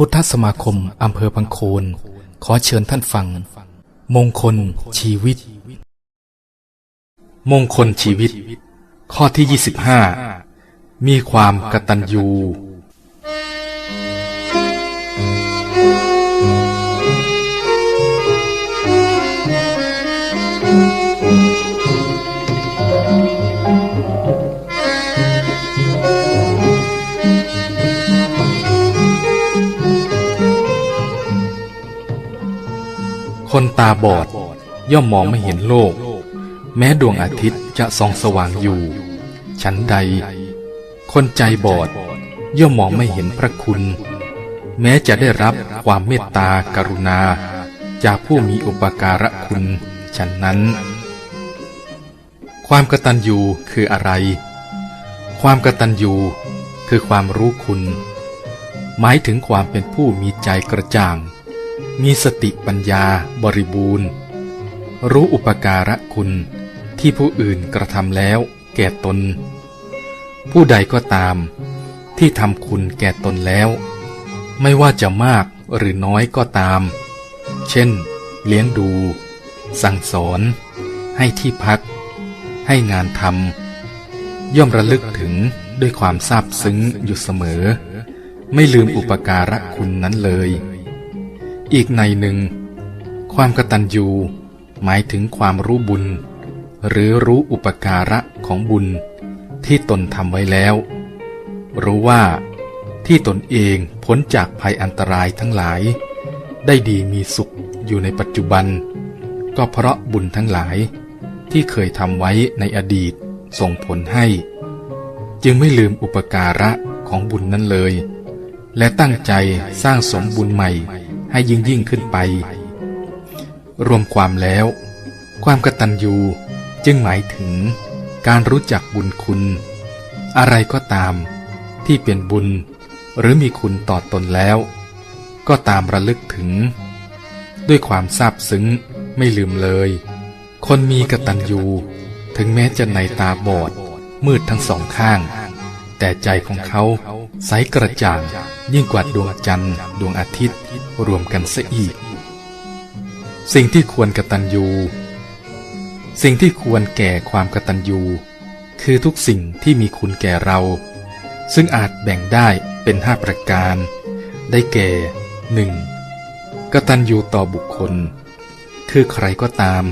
พุทธสมาคมอำเภอพังโคน ขอเชิญท่านฟัง มงคลชีวิต มงคลชีวิต ข้อที่ 25 มีความกตัญญู คนตาบอดย่อมมองไม่เห็นโลก แม้ดวงอาทิตย์จะส่องสว่างอยู่ฉันใด คนใจบอดย่อมมองไม่เห็นพระคุณ แม้จะได้รับความเมตตากรุณา จากผู้มีอุปการะคุณฉันนั้น ความกตัญญูคืออะไร ความกตัญญูคือความรู้คุณ หมายถึงความเป็นผู้มีใจกระจ่าง มีสติปัญญาบริบูรณ์ รู้อุปการะคุณที่ผู้อื่นกระทำแล้วแก่ตน ผู้ใดก็ตาม ที่ทำคุณแก่ตนแล้ว ไม่ว่าจะมากหรือน้อยก็ตาม เช่น เลี้ยงดู สั่งสอน ให้ที่พัก ให้งานทำย่อมระลึกถึงด้วยความซาบซึ้งอยู่เสมอ ไม่ลืมอุปการะคุณนั้นเลย อีกในหนึ่ง ความกตัญญูหมายถึงความรู้บุญ หรือรู้อุปการะของบุญที่ตนทำไว้แล้ว รู้ว่าที่ตนเองพ้นจากภัยอันตรายทั้งหลาย ได้ดีมีสุขอยู่ในปัจจุบัน ก็เพราะบุญทั้งหลายที่เคยทำไว้ในอดีตส่งผลให้ จึงไม่ลืมอุปการะของบุญนั้นเลย และตั้งใจสร้างสมบุญใหม่ให้ยิ่งยิ่งขึ้นไป รวมความแล้ว ความกตัญญูจึงหมายถึงการรู้จักบุญคุณ อะไรก็ตามที่เป็นบุญหรือมีคุณต่อตนแล้ว ก็ตามระลึกถึง ด้วยความซาบซึ้งไม่ลืมเลย คนมีกตัญญูถึงแม้จะในตาบอดมืดทั้งสองข้าง แต่ใจของเขา ใสกระจ่างยิ่งกว่าดวงจันทร์ดวงอาทิตย์รวมกันซะอีก สิ่งที่ควรกตัญญู สิ่งที่ควรแก่ความกตัญญู คือทุกสิ่งที่มีคุณแก่เรา ซึ่งอาจแบ่งได้เป็นห้าประการ ได้แก่หนึ่งกตัญญูต่อบุคคล คือใครก็ตาม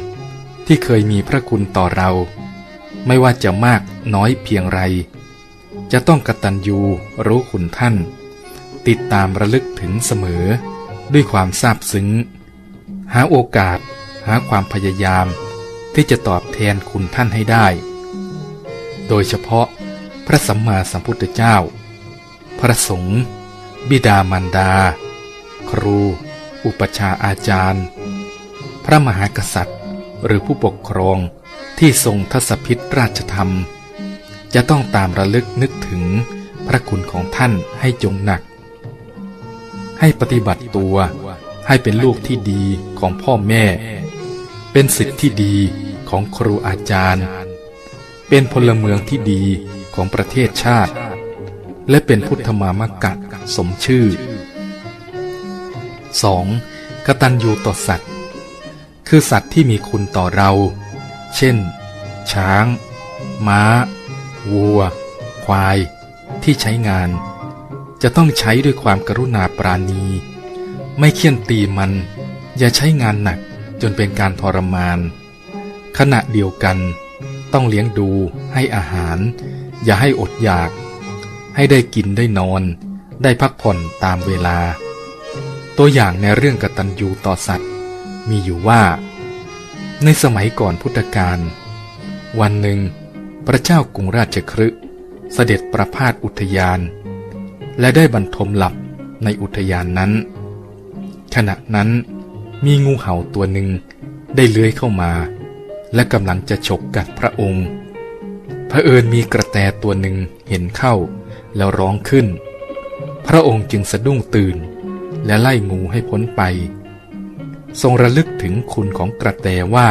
ที่เคยมีพระคุณต่อเรา ไม่ว่าจะมากน้อยเพียงไร จะต้องกตัญญูรู้คุณท่าน ติดตามระลึกถึงเสมอ ด้วยความซาบซึ้ง หาโอกาส หาความพยายาม ที่จะตอบแทนคุณท่านให้ได้ โดยเฉพาะพระสัมมาสัมพุทธเจ้า พระสงฆ์บิดามารดา ครู อุปชาอาจารย์ พระมหากษัตริย์ หรือผู้ปกครองที่ทรงทศพิษราชธรรม จะต้องตามระลึกนึกถึงพระคุณของท่านให้จงหนัก ให้ปฏิบัติตัวให้เป็นลูกที่ดีของพ่อแม่ เป็นสิทธิ์ที่ดีของครูอาจารย์ เป็นพลเมืองที่ดีของประเทศชาติ และเป็นพุทธมามกะสมชื่อ 2. กตัญญูต่อสัตว์ คือสัตว์ที่มีคุณต่อเรา เช่น ช้าง ม้า วัว ควาย ที่ใช้งาน จะต้องใช้ด้วยความกรุณาปราณี ไม่เคี่ยนตีมัน อย่าใช้งานหนักจนเป็นการทรมาน ขณะเดียวกัน ต้องเลี้ยงดูให้อาหาร อย่าให้อดอยาก ให้ได้กินได้นอน ได้พักผ่อนตามเวลา ตัวอย่างในเรื่องกตัญญูต่อสัตว์ มีอยู่ว่า ในสมัยก่อนพุทธกาลวันหนึ่ง พระเจ้ากรุงราชครึเสด็จประพาสอุทยาน และได้บรรทมหลับในอุทยานนั้น ขณะนั้นมีงูเห่าตัวหนึ่งได้เลื้อยเข้ามา และกำลังจะฉกกัดพระองค์เผอิญมีกระแตตัวหนึ่งเห็นเข้าแล้วร้องขึ้น พระองค์จึงสะดุ้งตื่น และไล่งูให้พ้นไป ทรงระลึกถึงคุณของกระแตว่า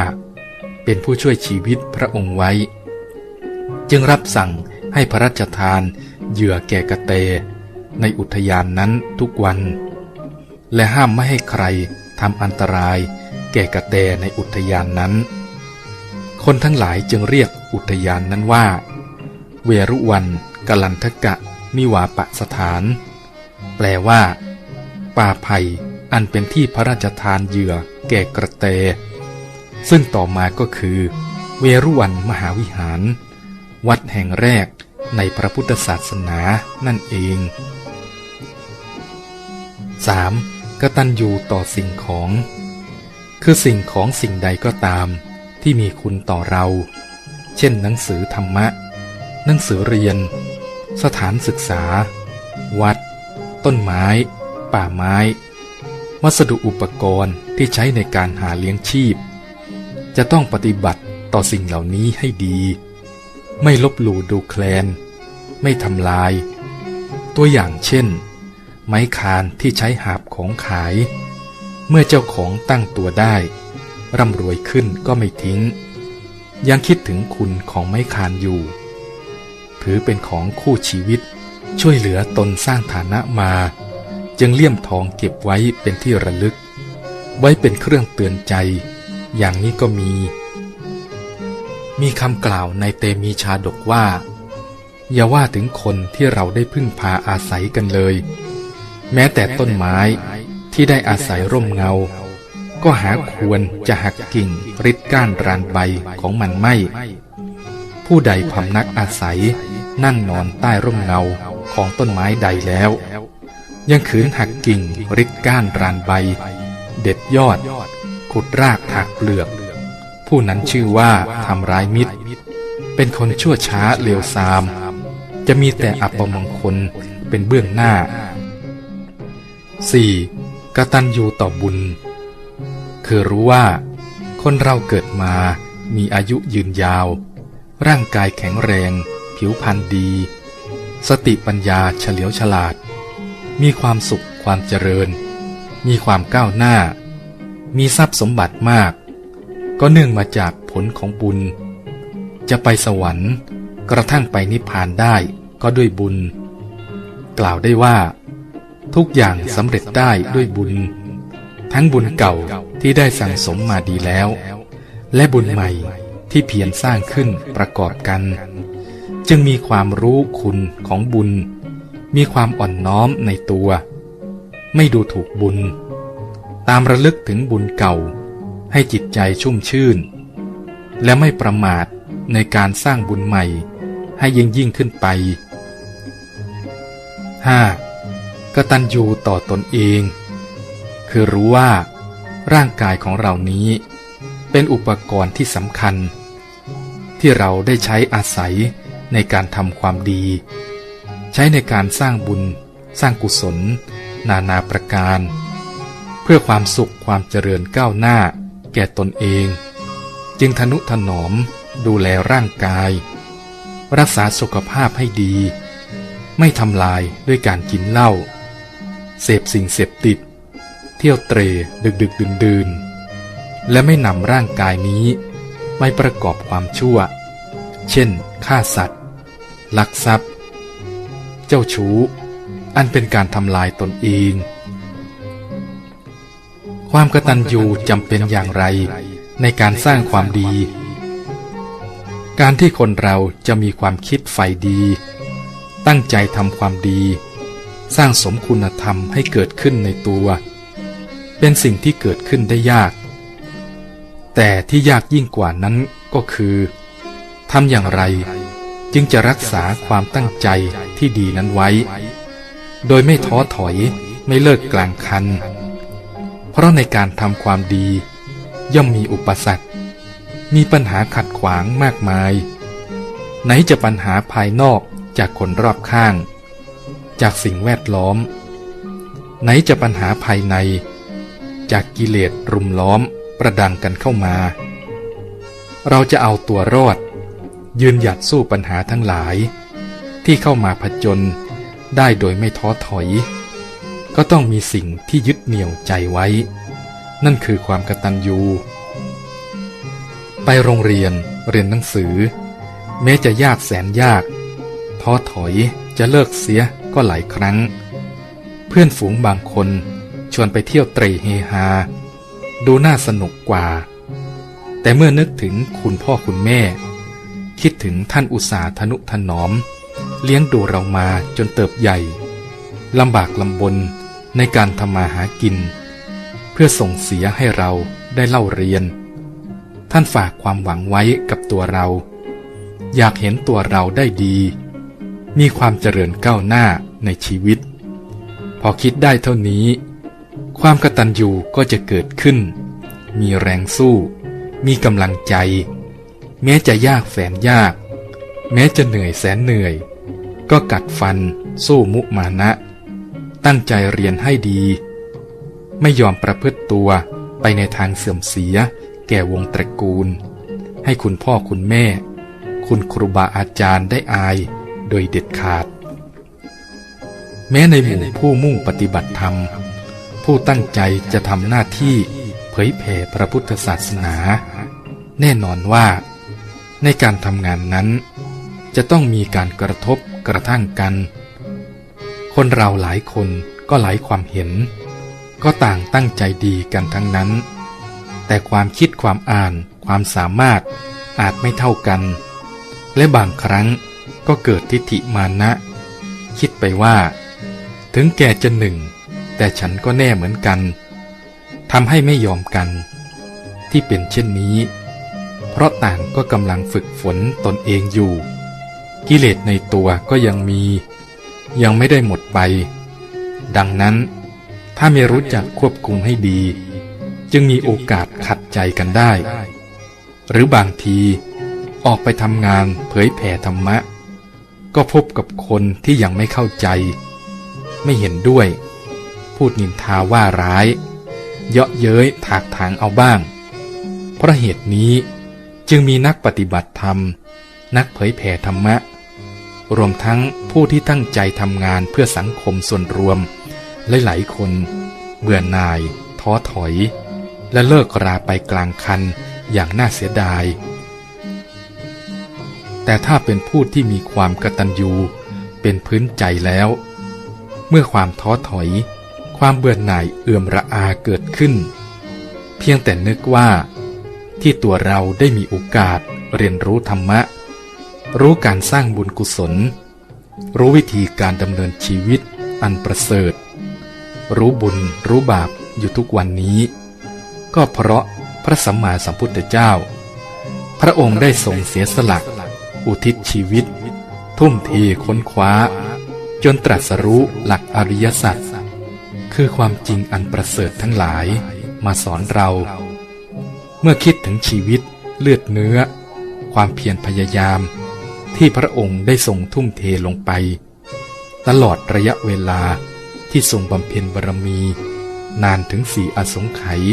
เป็นผู้ช่วยชีวิตพระองค์ไว้ จึงรับสั่งให้พระราชทานเหยื่อแก่กระเต ในอุทยานนั้นทุกวัน และห้ามไม่ให้ใครทำอันตรายแก่กระแตในอุทยานนั้น คนทั้งหลายจึงเรียกอุทยานนั้นว่า เวรุวันกลันทกะนิวาปะสถาน แปลว่า ป่าไผ่อันเป็นที่พระราชทานเหยื่อแก่กระแตซึ่งต่อมาก็คือ เวรุวันมหาวิหาร วัดแห่งแรกในพระพุทธศาสนานั่นเอง 3. กตัญญูต่อสิ่งของ คือสิ่งของสิ่งใดก็ตาม ที่มีคุณต่อเรา เช่นหนังสือธรรมะ หนังสือเรียน สถานศึกษา วัด ต้นไม้ ป่าไม้ วัสดุอุปกรณ์ที่ใช้ในการหาเลี้ยงชีพ จะต้องปฏิบัติต่อสิ่งเหล่านี้ให้ดี ไม่ลบหลู่ดูแคลน ไม่ทำลาย ตัวอย่างเช่น ไม้คานที่ใช้หาบของขาย เมื่อเจ้าของตั้งตัวได้ ร่ำรวยขึ้นก็ไม่ทิ้ง ยังคิดถึงคุณของไม้คานอยู่ ถือเป็นของคู่ชีวิต ช่วยเหลือตนสร้างฐานะมา จึงเลี่ยมทองเก็บไว้เป็นที่ระลึก ไว้เป็นเครื่องเตือนใจ อย่างนี้ก็มี มีคำกล่าวในเตมีชาดกว่า อย่าว่าถึงคนที่เราได้พึ่งพาอาศัยกันเลย แม้แต่ต้นไม้ที่ได้อาศัยร่มเงา ก็หาควรจะหักกิ่งริดก้านรานใบของมันไม่ ผู้ใดพำนักอาศัยนั่งนอนใต้ร่มเงาของต้นไม้ใดแล้ว ยังขืนหักกิ่งริดก้านรานใบ เด็ดยอด ขุดรากถากเปลือก ผู้นั้นชื่อว่าทำร้ายมิตร เป็นคนชั่วช้าเลวทราม จะมีแต่อัปมงคลเป็นเบื้องหน้า 4. กตัญญูต่อบุญ คือรู้ว่า คนเราเกิดมามีอายุยืนยาว ร่างกายแข็งแรง ผิวพรรณดี สติปัญญาเฉลียวฉลาด มีความสุขความเจริญ มีความก้าวหน้า มีทรัพย์สมบัติมาก ก็เนื่องมาจากผลของบุญ จะไปสวรรค์ กระทั่งไปนิพพานได้ก็ด้วยบุญ กล่าวได้ว่า ทุกอย่างสำเร็จได้ด้วยบุญ ทั้งบุญเก่าที่ได้สั่งสมมาดีแล้ว และบุญใหม่ที่เพียรสร้างขึ้นประกอบกัน จึงมีความรู้คุณของบุญ มีความอ่อนน้อมในตัว ไม่ดูถูกบุญ ตามระลึกถึงบุญเก่า ให้จิตใจชุ่มชื่น และไม่ประมาทในการสร้างบุญใหม่ให้ยิ่งยิ่งขึ้นไป 5. กตัญญูต่อตนเอง คือรู้ว่า ร่างกายของเรานี้ เป็นอุปกรณ์ที่สำคัญ ที่เราได้ใช้อาศัยในการทำความดี ใช้ในการสร้างบุญ สร้างกุศล นานาประการ เพื่อความสุขความเจริญก้าวหน้า แก่ตนเอง จึงทนุถนอมดูแลร่างกาย รักษาสุขภาพให้ดี ไม่ทำลายด้วยการกินเหล้าเสพสิ่งเสพติด เที่ยวเตรดึกดึกดื่นดื่นและไม่นำร่างกายนี้ไปประกอบความชั่ว เช่นฆ่าสัตว์ ลักทรัพย์ เจ้าชู้ อันเป็นการทำลายตนเอง ความกตัญญูจำเป็นอย่างไรในการสร้างความดี การที่คนเราจะมีความคิดใฝ่ดี ตั้งใจทำความดี สร้างสมคุณธรรมให้เกิดขึ้นในตัว เป็นสิ่งที่เกิดขึ้นได้ยาก แต่ที่ยากยิ่งกว่านั้นก็คือทำอย่างไรจึงจะรักษาความตั้งใจที่ดีนั้นไว้ โดยไม่ท้อถอยไม่เลิกกลางคัน เพราะในการทำความดี ย่อมมีอุปสรรค มีปัญหาขัดขวางมากมาย ไหนจะปัญหาภายนอกจากคนรอบข้าง จากสิ่งแวดล้อม ไหนจะปัญหาภายใน จากกิเลสรุมล้อมประดังกันเข้ามา เราจะเอาตัวรอด ยืนหยัดสู้ปัญหาทั้งหลาย ที่เข้ามาผจญได้โดยไม่ท้อถอย ก็ต้องมีสิ่งที่ยึดเหนี่ยวใจไว้ นั่นคือความกตัญญู ไปโรงเรียนเรียนหนังสือ แม้จะยากแสนยากท้อถอยจะเลิกเสียก็หลายครั้ง เพื่อนฝูงบางคนชวนไปเที่ยวเตรเฮฮา ดูน่าสนุกกว่า แต่เมื่อนึกถึงคุณพ่อคุณแม่ คิดถึงท่านอุตสาห์ทนุถนอม เลี้ยงดูเรามาจนเติบใหญ่ลำบากลำบน ในการทำมาหากิน เพื่อส่งเสียให้เราได้เล่าเรียน ท่านฝากความหวังไว้กับตัวเรา อยากเห็นตัวเราได้ดี มีความเจริญก้าวหน้าในชีวิต พอคิดได้เท่านี้ ความกตัญญูก็จะเกิดขึ้น มีแรงสู้ มีกำลังใจ แม้จะยากแสนยาก แม้จะเหนื่อยแสนเหนื่อย ก็กัดฟันสู้มุมานะ ตั้งใจเรียนให้ดี ไม่ยอมประพฤติตัวไปในทางเสื่อมเสีย แก่วงตระกูล ให้คุณพ่อคุณแม่ คุณครูบาอาจารย์ได้อายโดยเด็ดขาด แม้ในหมู่ผู้มุ่งปฏิบัติธรรม ผู้ตั้งใจจะทำหน้าที่เผยแผ่พระพุทธศาสนา แน่นอนว่า ในการทำงานนั้น จะต้องมีการกระทบกระทั่งกัน คนเราหลายคนก็หลายความเห็น ก็ต่างตั้งใจดีกันทั้งนั้น แต่ความคิดความอ่านความสามารถอาจไม่เท่ากัน และบางครั้งก็เกิดทิฏฐิมานะ คิดไปว่า ถึงแก่จะหนึ่ง แต่ฉันก็แน่เหมือนกันทำให้ไม่ยอมกัน ที่เป็นเช่นนี้ เพราะต่างก็กำลังฝึกฝนตนเองอยู่ กิเลสในตัวก็ยังมี ยังไม่ได้หมดไป ดังนั้น ถ้าไม่รู้จักควบคุมให้ดี จึงมีโอกาสขัดใจกันได้ หรือบางทีออกไปทำงานเผยแผ่ธรรมะ ก็พบกับคนที่ยังไม่เข้าใจ ไม่เห็นด้วย พูดนินทาว่าร้าย เยาะเย้ยถากถางเอาบ้าง เพราะเหตุนี้จึงมีนักปฏิบัติธรรม นักเผยแผ่ธรรมะ รวมทั้งผู้ที่ตั้งใจทำงานเพื่อสังคมส่วนรวม หลายๆคน เบื่อหน่าย ท้อถอย และเลิกราไปกลางคันอย่างน่าเสียดาย แต่ถ้าเป็นผู้ที่มีความกตัญญูเป็นพื้นใจแล้ว เมื่อความท้อถอย ความเบื่อหน่ายเอื่อมระอาเกิดขึ้น เพียงแต่นึกว่า ที่ตัวเราได้มีโอกาสเรียนรู้ธรรมะ รู้การสร้างบุญกุศล รู้วิธีการดำเนินชีวิตอันประเสริฐ รู้บุญรู้บาปอยู่ทุกวันนี้ ก็เพราะพระสัมมาสัมพุทธเจ้า พระองค์ได้ทรงเสียสละอุทิศชีวิต ทุ่มเทค้นคว้า จนตรัสรู้หลักอริยสัจคือความจริงอันประเสริฐทั้งหลายมาสอนเรา เมื่อคิดถึงชีวิตเลือดเนื้อ ความเพียรพยายาม ที่พระองค์ได้ทรงทุ่มเทลงไป ตลอดระยะเวลาที่ทรงบำเพ็ญบารมี นานถึงสี่อสงไขย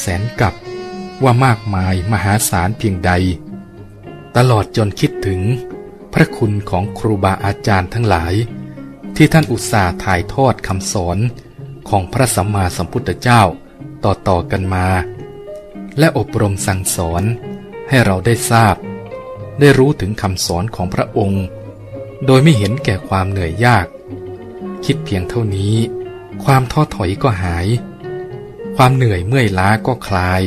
แสนกับว่ามากมายมหาศาลเพียงใด ตลอดจนคิดถึงพระคุณของครูบาอาจารย์ทั้งหลาย ที่ท่านอุตส่าห์ถ่ายทอดคำสอนของพระสัมมาสัมพุทธเจ้าต่อๆกันมา และอบรมสั่งสอนให้เราได้ทราบ ได้รู้ถึงคำสอนของพระองค์ โดยไม่เห็นแก่ความเหนื่อยยาก คิดเพียงเท่านี้ ความท้อถอยก็หาย ความเหนื่อยเมื่อยล้าก็คลาย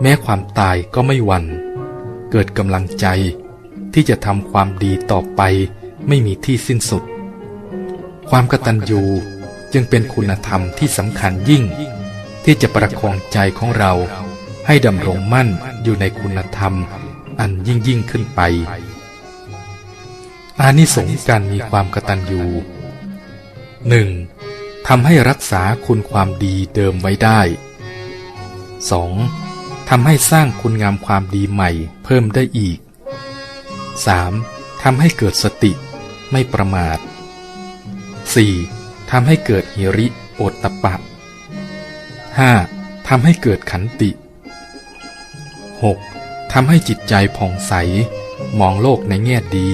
แม้ความตายก็ไม่หวัน่น เกิดกำลังใจที่จะทำความดีต่อไปไม่มีที่สิ้นสุด ความกตัญญูจึงเป็นคุณธรรมที่สำคัญยิ่ง ที่จะประคองใจของเราให้ดำรงมั่นอยู่ในคุณธรรม อันยิ่งยิ่งขึ้นไป อานิสงส์การมีความกตัญญูหนึ่งทำให้รักษาคุณความดีเดิมไว้ได้ 2. ทำให้สร้างคุณงามความดีใหม่เพิ่มได้อีก 3. ทำให้เกิดสติไม่ประมาท 4. ทำให้เกิดหิริโอตตปะ 5. ทำให้เกิดขันติ 6. ทำให้จิตใจผ่องใส มองโลกในแง่ดี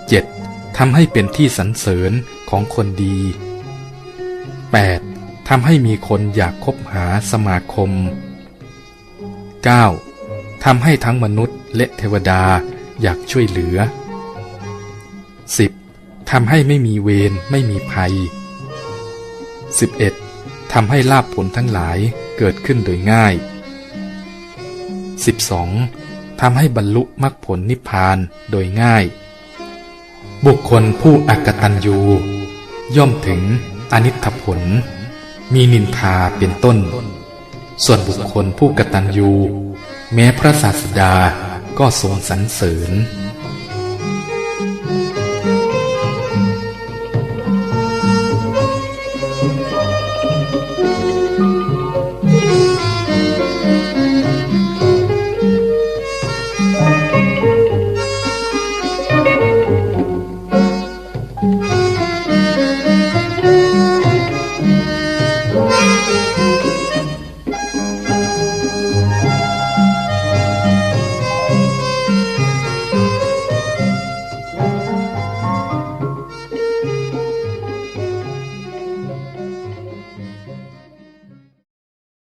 7. ทำให้เป็นที่สรรเสริญของคนดี 8. ทำให้มีคนอยากคบหาสมาคม 9. ทำให้ทั้งมนุษย์และเทวดาอยากช่วยเหลือ 10. ทำให้ไม่มีเวรไม่มีภัย 11. ทำให้ลาภผลทั้งหลายเกิดขึ้นโดยง่าย 12. ทำให้บรรลุมรรคผลนิพพานโดยง่าย บุคคลผู้อักตันยูย่อมถึงอนิถผล มีนินทาเป็นต้น ส่วนบุคคลผู้กตัญญูแม้พระศาสดาก็ทรงสรรเสริญ